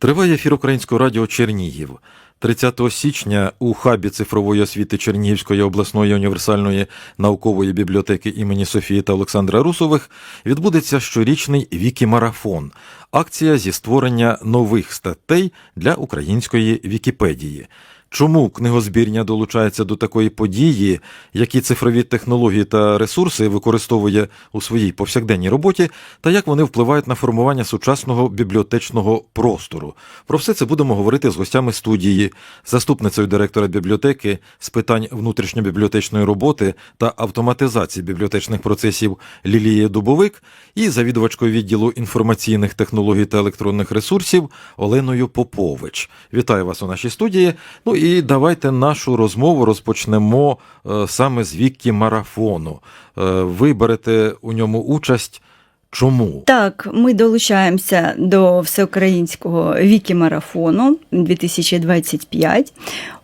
Триває ефір Українського радіо Чернігів. 30 січня у хабі цифрової освіти Чернігівської обласної універсальної наукової бібліотеки імені Софії та Олександра Русових відбудеться щорічний Вікімарафон – акція зі створення нових статей для української Вікіпедії. Чому книгозбірня долучається до такої події, які цифрові технології та ресурси використовує у своїй повсякденній роботі, та як вони впливають на формування сучасного бібліотечного простору? Про все це будемо говорити з гостями студії, заступницею директора бібліотеки з питань внутрішньобібліотечної роботи та автоматизації бібліотечних процесів Лілією Дубовик і завідувачкою відділу інформаційних технологій та електронних ресурсів Оленою Попович. Вітаю вас у нашій студії. Ну і давайте нашу розмову розпочнемо е, саме з віки марафону. Е, ви берете у ньому участь. Чому? Так, ми долучаємося до всеукраїнського вікі-марафону 2025.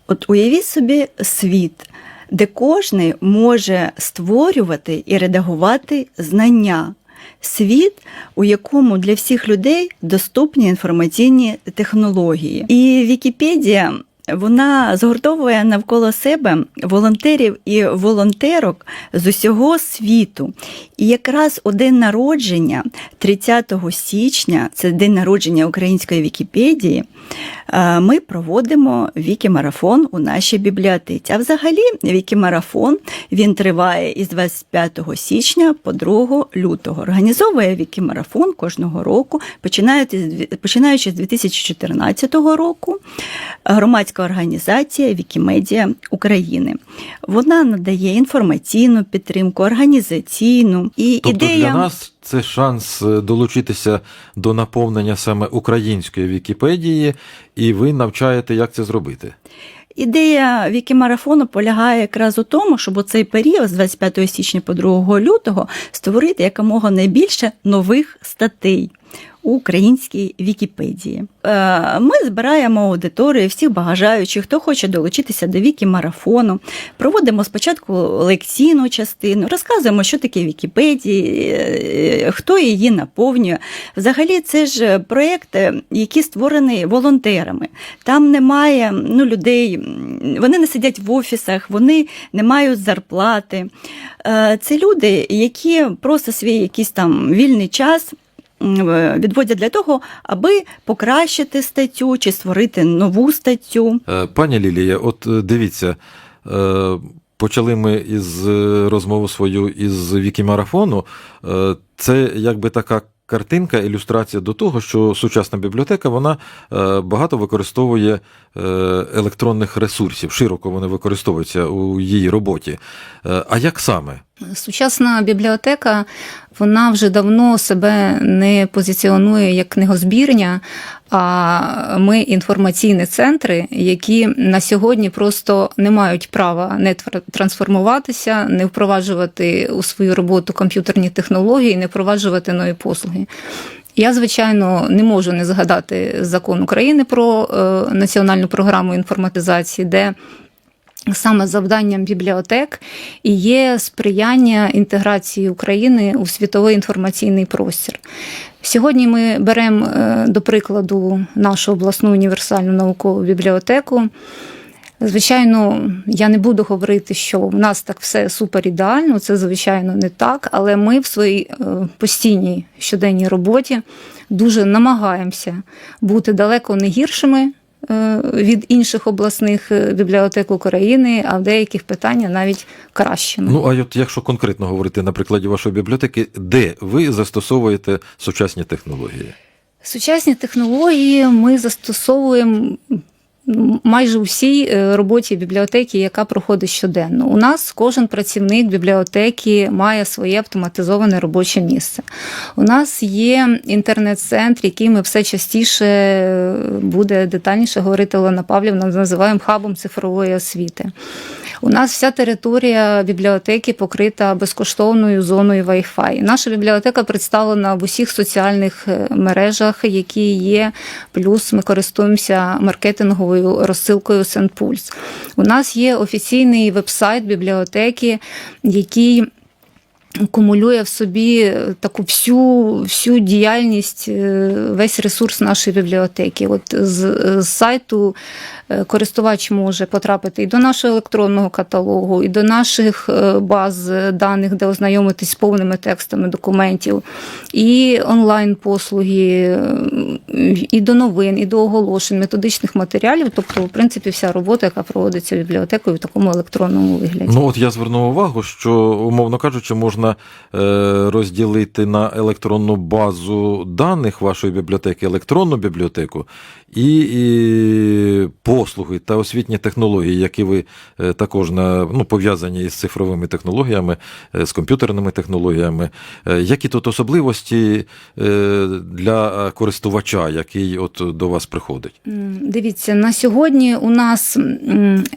От уявіть собі світ, де кожен може створювати і редагувати знання. Світ, у якому для всіх людей доступні інформаційні технології. І Вікіпедія вона згуртовує навколо себе волонтерів і волонтерок з усього світу. І якраз у день народження, 30 січня, це день народження української Вікіпедії, ми проводимо вікімарафон у нашій бібліотеці. А взагалі вікімарафон він триває із 25 січня по 2 лютого. Організовує вікімарафон кожного року, починаючи з- починаючи з 2014 року. Громадська організація Вікімедія України. Вона надає інформаційну підтримку, організаційну і Тобто ідея. для нас це шанс е, долучитися до наповнення саме української Вікіпедії, і ви навчаєте, як це зробити. Ідея вікімарафону полягає якраз у тому, щоб у цей період з 25 січня по 2 лютого створити якомога найбільше нових статей українській Вікіпедії. Е, Ми збираємо аудиторію всіх бажаючих, хто хоче долучитися до вікімарафону. Проводимо спочатку лекційну частину, розказуємо, що таке Вікіпедія, е, хто її наповнює. Взагалі, це ж проєкт, е, який створений волонтерами. Там немає ну, людей, вони не сидять в офісах, вони не мають зарплати. Це люди, які просто свій якийсь там вільний час. Відводять для того, аби покращити статтю чи створити нову статтю. Е, Пані Лілія, от е, дивіться, е, почали ми із розмову свою із Вікімарафону. Це якби така картинка, ілюстрація до того, що сучасна бібліотека вона багато використовує електронних ресурсів, широко вони використовуються у її роботі. А як саме? Сучасна бібліотека вона вже давно себе не позиціонує як книгозбірня, а ми інформаційні центри, які на сьогодні просто не мають права не тр- трансформуватися, не впроваджувати у свою роботу комп'ютерні технології, не впроваджувати нові послуги. Я, звичайно, не можу не згадати закон України про е, національну програму інформатизації, де Саме завданням бібліотек і є сприяння інтеграції України у світовий інформаційний простір. Сьогодні ми беремо е, до прикладу нашу обласну універсальну наукову бібліотеку. Звичайно, я не буду говорити, що в нас так все супер ідеально, це звичайно не так, але ми в своїй е, постійній щоденній роботі дуже намагаємося бути далеко не гіршими від інших обласних е, бібліотек України, а в деяких питаннях навіть краще. Ну, а от якщо конкретно говорити на прикладі вашої бібліотеки, де ви застосовуєте сучасні технології? Сучасні технології ми застосовуємо майже у всій е, роботі бібліотеки, яка проходить щоденно. У нас кожен працівник бібліотеки має своє автоматизоване робоче місце. У нас є інтернет-центр, який ми все частіше е, буде детальніше говорити Олена Павлівна, називаємо хабом цифрової освіти. У нас вся територія бібліотеки покрита безкоштовною зоною Wi-Fi. Наша бібліотека представлена в усіх соціальних е, мережах, які є. Плюс ми користуємося маркетинговою розсилкою Сенпульс. У нас є офіційний веб-сайт бібліотеки, який Кумулює в собі таку всю, всю діяльність, е, весь ресурс нашої бібліотеки. От з, з сайту е, користувач може потрапити і до нашого електронного каталогу, і до наших е, баз даних, де ознайомитись з повними текстами документів, і онлайн-послуги, е, і до новин, і до оголошень, методичних матеріалів. Тобто, в принципі, вся робота, яка проводиться бібліотекою в такому електронному вигляді. Ну от я звернув увагу, що, умовно кажучи, можна е, розділити на електронну базу даних вашої бібліотеки, електронну бібліотеку і, і послуги та освітні технології, які ви е, також на, ну, пов'язані із цифровими технологіями, е, з комп'ютерними технологіями. Які тут особливості для користувача, який от до вас приходить? Дивіться, на сьогодні у нас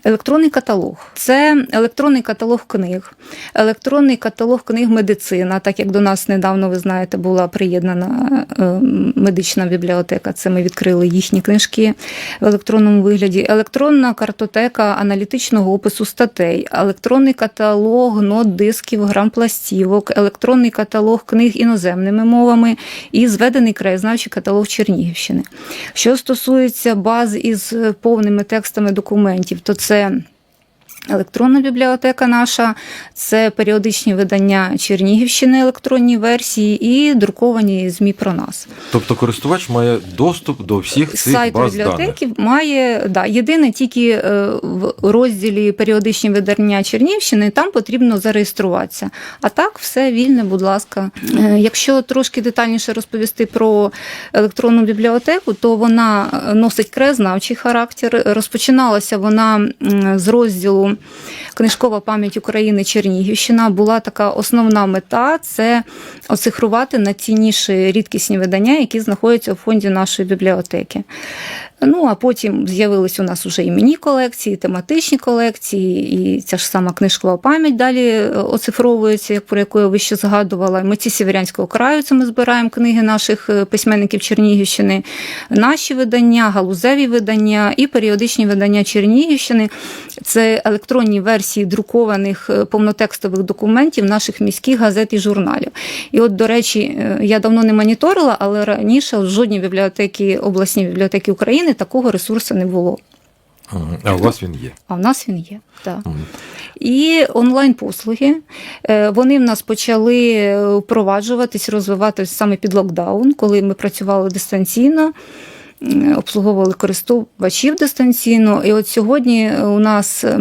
електронний каталог. Це електронний каталог книг, електронний каталог книг медицина, так як до нас недавно, ви знаєте, була приєднана е, медична бібліотека. Це ми відкрили їхні книжки в електронному вигляді. Електронна картотека аналітичного опису статей, електронний каталог нот, дисків, грам пластівок, електронний каталог книг іноземними мовами і зведений краєзнавчий каталог Чернігівщини. Що стосується баз із повними текстами документів, то це електронна бібліотека наша, це періодичні видання Чернігівщини, електронні версії і друковані ЗМІ про нас. Тобто користувач має доступ до всіх цих Сайт баз даних. має да, єдине тільки е, в розділі періодичні видання Чернігівщини, там потрібно зареєструватися. А так, все вільне, будь ласка. Е, Якщо трошки детальніше розповісти про електронну бібліотеку, то вона носить краєзнавчий характер. Розпочиналася вона з розділу Книжкова пам'ять України Чернігівщина. Була така основна мета це оцифрувати найцінніші рідкісні видання, які знаходяться у фонді нашої бібліотеки. Ну а потім з'явились у нас уже іменні колекції, тематичні колекції, і ця ж сама книжкова пам'ять далі е, оцифровується, як про яку я вище згадувала. Митці Сіверянського краю це ми збираємо книги наших е, письменників Чернігівщини, наші видання, галузеві видання і періодичні видання Чернігівщини. Це електронні версії друкованих е, повнотекстових документів наших міських газет і журналів. І от, до речі, я давно не моніторила, але раніше в жодній бібліотеки, обласній бібліотеки України такого ресурсу не було. А у вас він є. А в нас він є. Так. І онлайн-послуги. Е, Вони в нас почали е, впроваджуватись, розвиватись саме під локдаун, коли ми працювали дистанційно. Обслуговували користувачів дистанційно. І от сьогодні у нас е,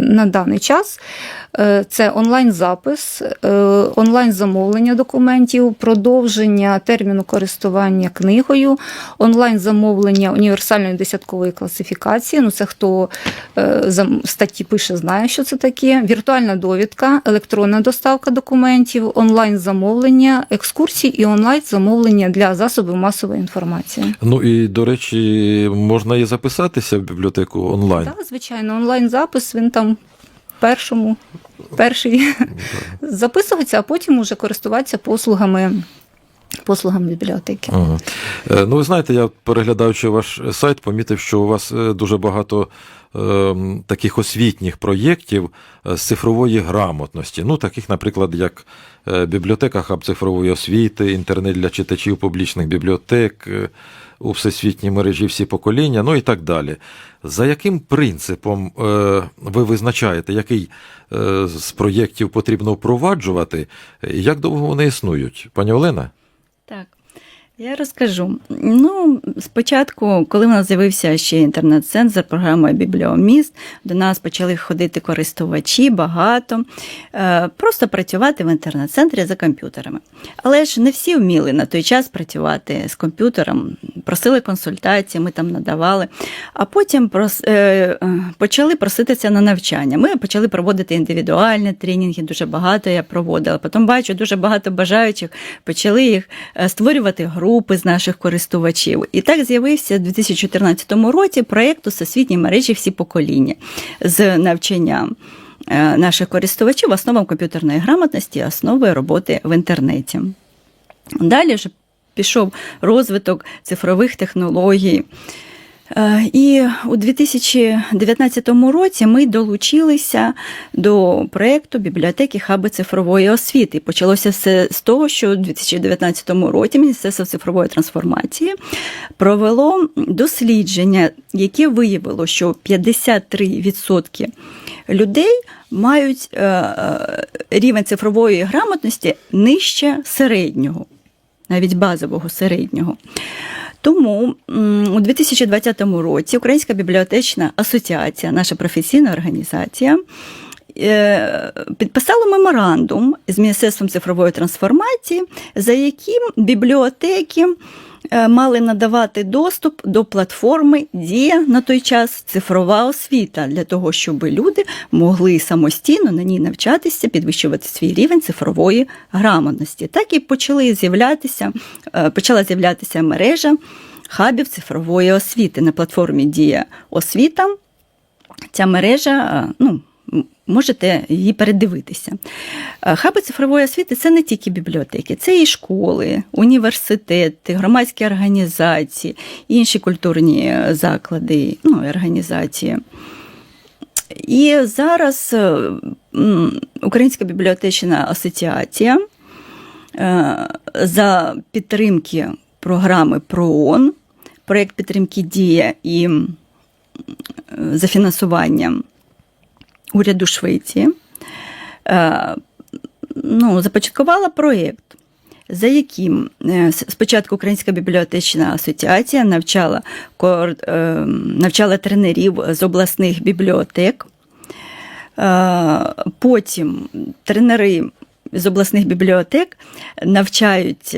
на даний час це онлайн-запис, е, онлайн-замовлення документів, продовження терміну користування книгою, онлайн-замовлення універсальної десяткової класифікації. Ну, це хто е, статті пише, знає, що це таке. Віртуальна довідка, електронна доставка документів, онлайн-замовлення, екскурсії і онлайн-замовлення для засобів масової інформації. Ну і до речі, можна і записатися в бібліотеку онлайн. Так, звичайно, онлайн-запис він там першому, перший записуватися, а потім уже користуватися послугами. Послугам бібліотеки. Ага. Е, Ну, ви знаєте, я переглядаючи ваш сайт, помітив, що у вас е, дуже багато таких освітніх проєктів е, з цифрової грамотності. Ну, таких, наприклад, як е, бібліотека хаб цифрової освіти, інтернет для читачів публічних бібліотек, е, у всесвітній мережі всі покоління, ну і так далі. За яким принципом ви визначаєте, який з проєктів потрібно впроваджувати, і як довго вони існують? Пані Олена? Так. Я розкажу. Ну, спочатку, коли в нас з'явився ще інтернет-центр, програма Бібліоміст, до нас почали ходити користувачі багато, е, просто працювати в інтернет-центрі за комп'ютерами. Але ж не всі вміли на той час працювати з комп'ютером, просили консультації, ми там надавали. А потім прос, е, почали проситися на навчання. Ми почали проводити індивідуальні тренінги, дуже багато я проводила. Потім бачу, дуже багато бажаючих почали їх е, створювати групи з наших користувачів. І так з'явився у 2014 році проєкт у всесвітній мережі всі покоління з навчанням. е, Наших користувачів основам комп'ютерної грамотності, основи роботи в інтернеті. Далі ж пішов розвиток цифрових технологій. Е, І у 2019 році ми долучилися до проєкту бібліотеки Хаби цифрової освіти. Почалося все з того, що у 2019 році Міністерство цифрової трансформації провело дослідження, яке виявило, що 53% людей мають е, е, рівень цифрової грамотності нижче середнього, навіть базового середнього. Тому у 2020 році Українська бібліотечна асоціація, наша професійна організація, е, підписала меморандум з Міністерством цифрової трансформації, за яким бібліотеки мали надавати доступ до платформи Дія на той час цифрова освіта для того, щоб люди могли самостійно на ній навчатися, підвищувати свій рівень цифрової грамотності. Так і почали з'являтися, е, почала з'являтися мережа хабів цифрової освіти на платформі Дія освіта. Ця мережа, е, ну, можете її передивитися. Е, Хаби цифрової освіти це не тільки бібліотеки, це і школи, університети, громадські організації, інші культурні е, заклади, ну, організації. І зараз е, Українська бібліотечна асоціація за підтримки програми ПРООН, проєкт підтримки Дія і за фінансуванням уряду Швеції е, ну, започаткувала проєкт, за яким е, спочатку Українська бібліотечна асоціація навчала, е, навчала тренерів з обласних бібліотек. Потім тренери з обласних бібліотек навчають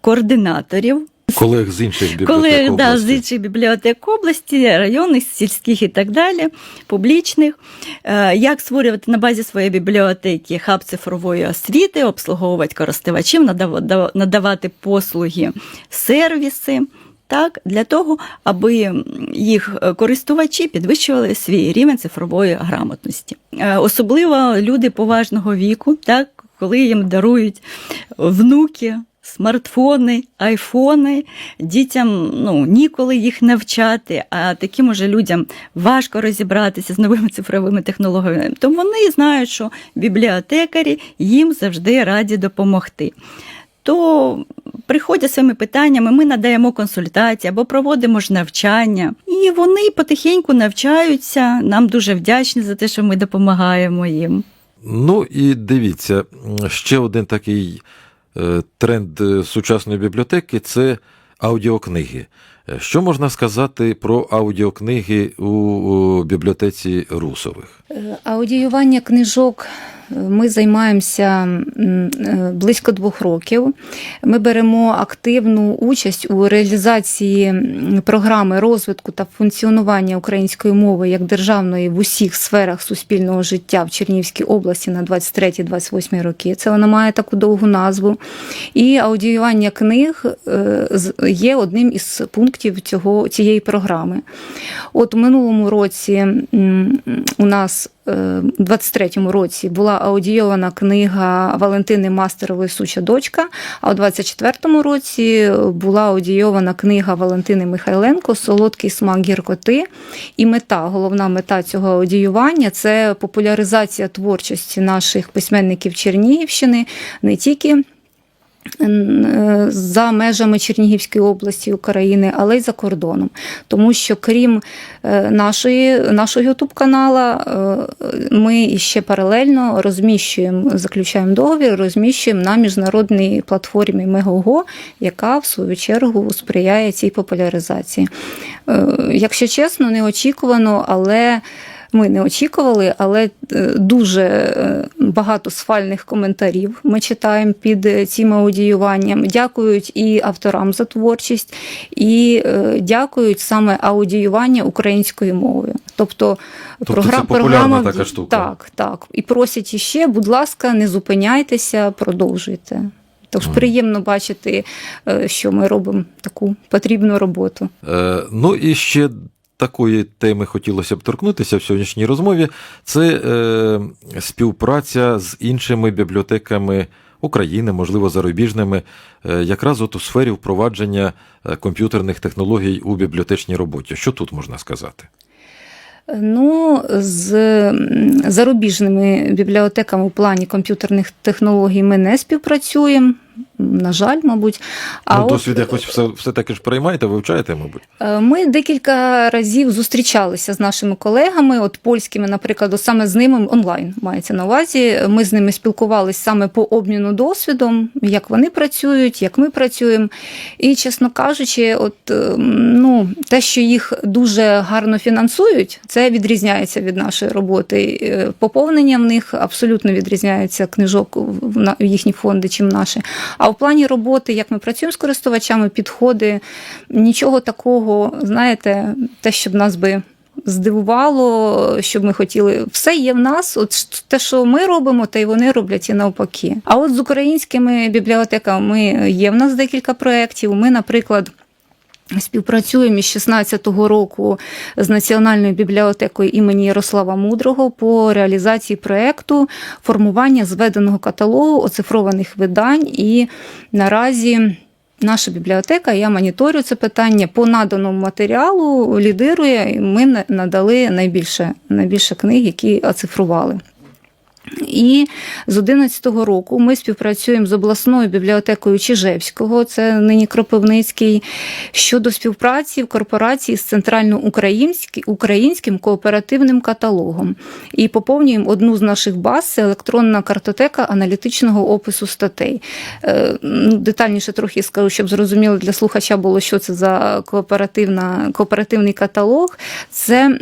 координаторів Колег з інших бібліотек коли да, з інших бібліотек області, районних, сільських і так далі, публічних, Е, як створювати на базі своєї бібліотеки хаб цифрової освіти, обслуговувати користувачів, надав- надавати послуги, сервіси. Так, для того, аби їх користувачі підвищували свій рівень цифрової грамотності. Е, Особливо люди поважного віку, так, коли їм дарують внуки, смартфони, айфони, дітям ну, ніколи їх навчати, а таким уже людям важко розібратися з новими цифровими технологіями. Тому вони знають, що бібліотекарі їм завжди раді допомогти. То приходять своїми питаннями, ми надаємо консультації або проводимо ж навчання. І вони потихеньку навчаються. Нам дуже вдячні за те, що ми допомагаємо їм. Ну і дивіться, ще один такий тренд е, сучасної бібліотеки це аудіокниги. Е, Що можна сказати про аудіокниги у, бібліотеці Русових? Е, Аудіювання книжок е, ми займаємося е, близько двох років. Ми беремо активну участь у реалізації програми розвитку та функціонування української мови як державної в усіх сферах суспільного життя в Чернігівській області на 23-28 роки. Це вона має таку довгу назву. І аудіювання книг е, є одним із пунктів цього, цієї програми. От у минулому році у нас 23-му році була аудійована книга Валентини Мастерової Суча дочка. А у 24-му році була аудійована книга Валентини Михайленко Солодкий смак гіркоти. І мета, головна мета цього аудіювання це популяризація творчості наших письменників Чернігівщини не тільки за межами Чернігівської області України, але й за кордоном. Тому що крім е, нашої, нашого youtube канала ми ще паралельно розміщуємо, заключаємо договір, розміщуємо на міжнародній платформі Мегого, яка в свою чергу сприяє цій популяризації. Е, Якщо чесно, неочікувано, але. Ми не очікували, але е, дуже е, багато сфальних коментарів ми читаємо під е, цим аудіюванням. Дякують і авторам за творчість, і дякують саме аудіювання українською мовою. Тобто, Тобто це популярна така штука. Так, так. І просять іще, будь ласка, не зупиняйтеся, продовжуйте. Тож приємно бачити, що ми робимо таку потрібну роботу. Е, ну і ще такої теми хотілося б торкнутися в сьогоднішній розмові. Це е, співпраця з іншими бібліотеками України, можливо, зарубіжними, е, якраз от у сфері впровадження е, комп'ютерних технологій у бібліотечній роботі. Що тут можна сказати? Ну, з зарубіжними бібліотеками у плані комп'ютерних технологій ми не співпрацюємо. На жаль, мабуть. ну, от, досвід якось все, все таки ж приймаєте, вивчаєте, мабуть. Е, Ми декілька разів зустрічалися з нашими колегами, от польськими, наприклад, саме з ними онлайн мається на увазі. Ми з ними спілкувалися саме по обміну досвідом, як вони працюють, як ми працюємо. І, чесно кажучи, от е, ну, те, що їх дуже гарно фінансують, це відрізняється від нашої роботи. Е, Поповнення в них абсолютно відрізняється книжок в їхні фонди, чим наші. А в плані роботи, як ми працюємо з користувачами, підходи, нічого такого, знаєте, те, щоб нас би. Здивувало, щоб ми хотіли, все є в нас. От те, що ми робимо, те й вони роблять і навпаки. А от з українськими бібліотеками є в нас декілька проєктів. Ми, наприклад, Співпрацюємо із 16-го року з Національною бібліотекою імені Ярослава Мудрого по реалізації проекту формування зведеного каталогу оцифрованих видань. І наразі наша бібліотека, я моніторю це питання по наданому матеріалу, лідирує. Ми на- надали найбільше, найбільше книг, які оцифрували. І з 11-го року ми співпрацюємо з обласною бібліотекою Чижевського, це нині Кропивницький, щодо співпраці в корпорації з центральноукраїнським українським кооперативним каталогом. І поповнюємо одну з наших баз це електронна картотека аналітичного опису статей. Е, ну, Детальніше трохи скажу, щоб зрозуміло для слухача було, що це за кооперативна, кооперативний каталог. Це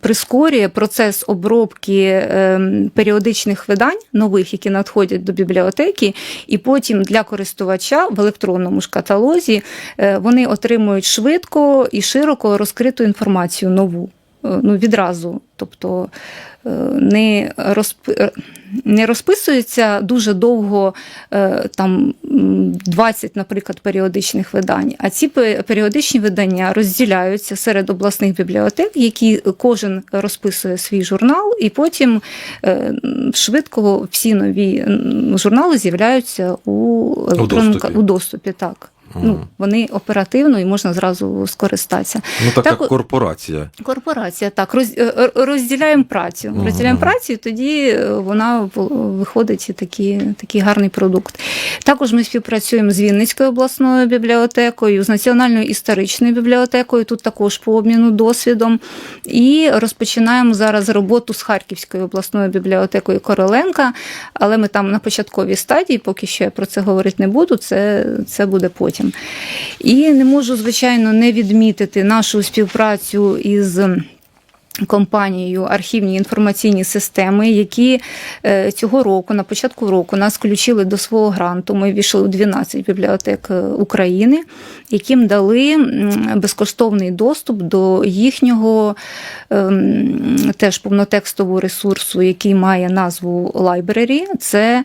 прискорює процес обробки ем, періодичних видань нових, які надходять до бібліотеки, і потім для користувача в електронному ж каталозі е, вони отримують швидко і широко розкриту інформацію нову. Е, Ну, відразу, тобто е, не, розп... е, не розписується дуже довго там м, 20, наприклад, періодичних видань. А ці періодичні видання розділяються серед обласних бібліотек, які кожен розписує свій журнал, і потім швидко всі нові журнали з'являються у доступі. у доступі. Так. Ну, вони оперативно і можна зразу скористатися. Ну, така Так, корпорація. Корпорація, так, роз, е, розділяємо працю. Ага. Розділяємо працю, і тоді е, вона виходить і такий, такий гарний продукт. Також ми співпрацюємо з Вінницькою обласною бібліотекою, з Національною історичною бібліотекою, тут також по обміну досвідом. І розпочинаємо зараз роботу з Харківською обласною бібліотекою Короленка, але ми там на початковій стадії, поки що я про це говорити не буду, це, це буде потім. І не можу, звичайно, не відмітити нашу співпрацю із компанією архівні інформаційні системи, які е, цього року, на початку року, нас включили до свого гранту. Ми війшли у 12 бібліотек е, України, яким дали безкоштовний доступ до їхнього ем, теж повнотекстового ресурсу, який має назву Library. Це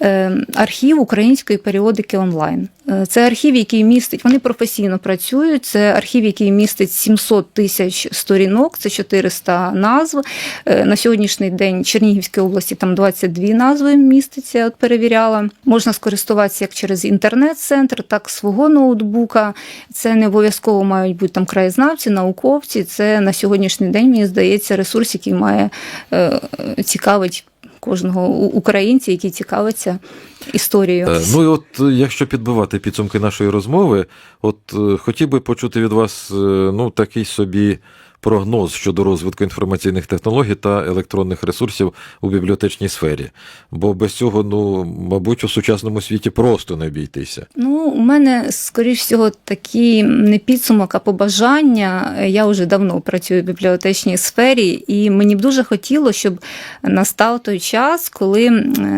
ем, архів української періодики онлайн. Е, Це архів, який містить, вони професійно працюють. Це архів, який містить 700 тисяч сторінок, це 400 назв. Е, На сьогоднішній день Чернігівської області там 22 назви міститься, от перевіряла. Можна скористуватися як через інтернет-центр, так свого ноутбука. Це не обов'язково мають бути там краєзнавці, науковці. Це на сьогоднішній день, мені здається, ресурс, який має е, цікавить кожного українця, який цікавиться історією. Е, Ну і от якщо підбивати підсумки нашої розмови, от хотів би почути від вас ну, такий собі прогноз щодо розвитку інформаційних технологій та електронних ресурсів у бібліотечній сфері. Бо без цього, ну, мабуть, у сучасному світі просто не обійтися. Ну, у мене, скоріш всього, такі не підсумок, а побажання. Я вже давно працюю в бібліотечній сфері, і мені б дуже хотілося, щоб настав той час, коли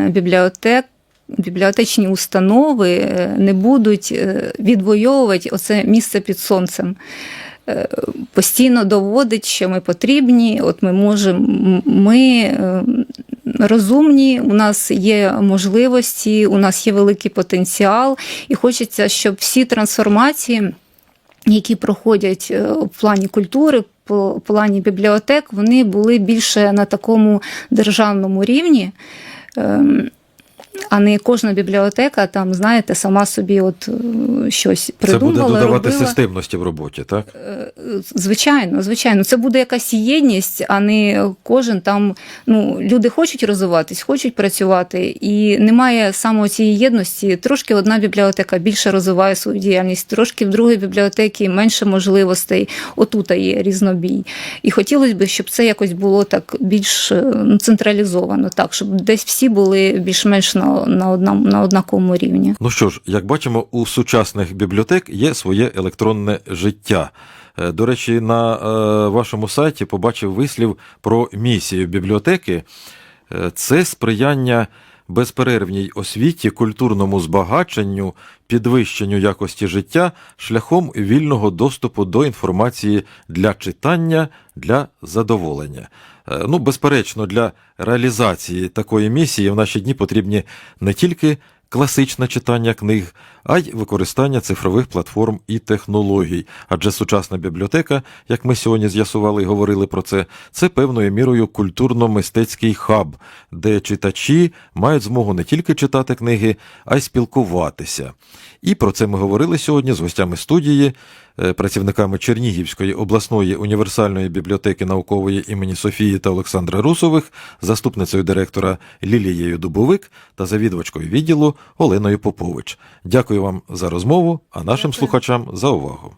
бібліотек. Бібліотечні установи е, не будуть е, відвоювати оце місце під сонцем. Е, Постійно доводить, що ми потрібні, от ми можемо, ми е, розумні, у нас є можливості, у нас є великий потенціал, і хочеться, щоб всі трансформації. Які проходять е, в плані культури, по плані бібліотек вони були більше на такому державному рівні. А не кожна бібліотека там, знаєте, сама собі от е, щось Це буде додавати робила. системності в роботі, так? Е, Звичайно, звичайно, це буде якась єдність, а не кожен там. Ну, люди хочуть розвиватись, хочуть працювати, і немає саме цієї єдності. Трошки одна бібліотека більше розвиває свою діяльність, трошки в другій бібліотеці менше можливостей. Отут є різнобій. І хотілося б, щоб це якось було так більш е, ну, централізовано, так щоб десь всі були більш-менш на, на, одному, на однаковому рівні. Ну що ж, як бачимо, у сучасних бібліотек є своє електронне життя. Е, До речі, на е, вашому сайті побачив вислів про місію бібліотеки. Е, Це сприяння безперервній освіті, культурному збагаченню, підвищенню якості життя шляхом вільного доступу до інформації для читання, для задоволення. Е, Ну, безперечно, для реалізації такої місії в наші дні потрібні не тільки класичне читання книг, а й використання цифрових платформ і технологій. Адже сучасна бібліотека, як ми сьогодні з'ясували і говорили про це, це певною мірою культурно-мистецький хаб, де читачі мають змогу не тільки читати книги, а й спілкуватися. І про це ми говорили сьогодні з гостями студії, е, працівниками Чернігівської обласної універсальної бібліотеки наукової імені Софії та Олександра Русових, заступницею директора Лілією Дубовик та завідувачкою відділу Оленою Попович. Дякую вам за розмову, а нашим слухачам за увагу.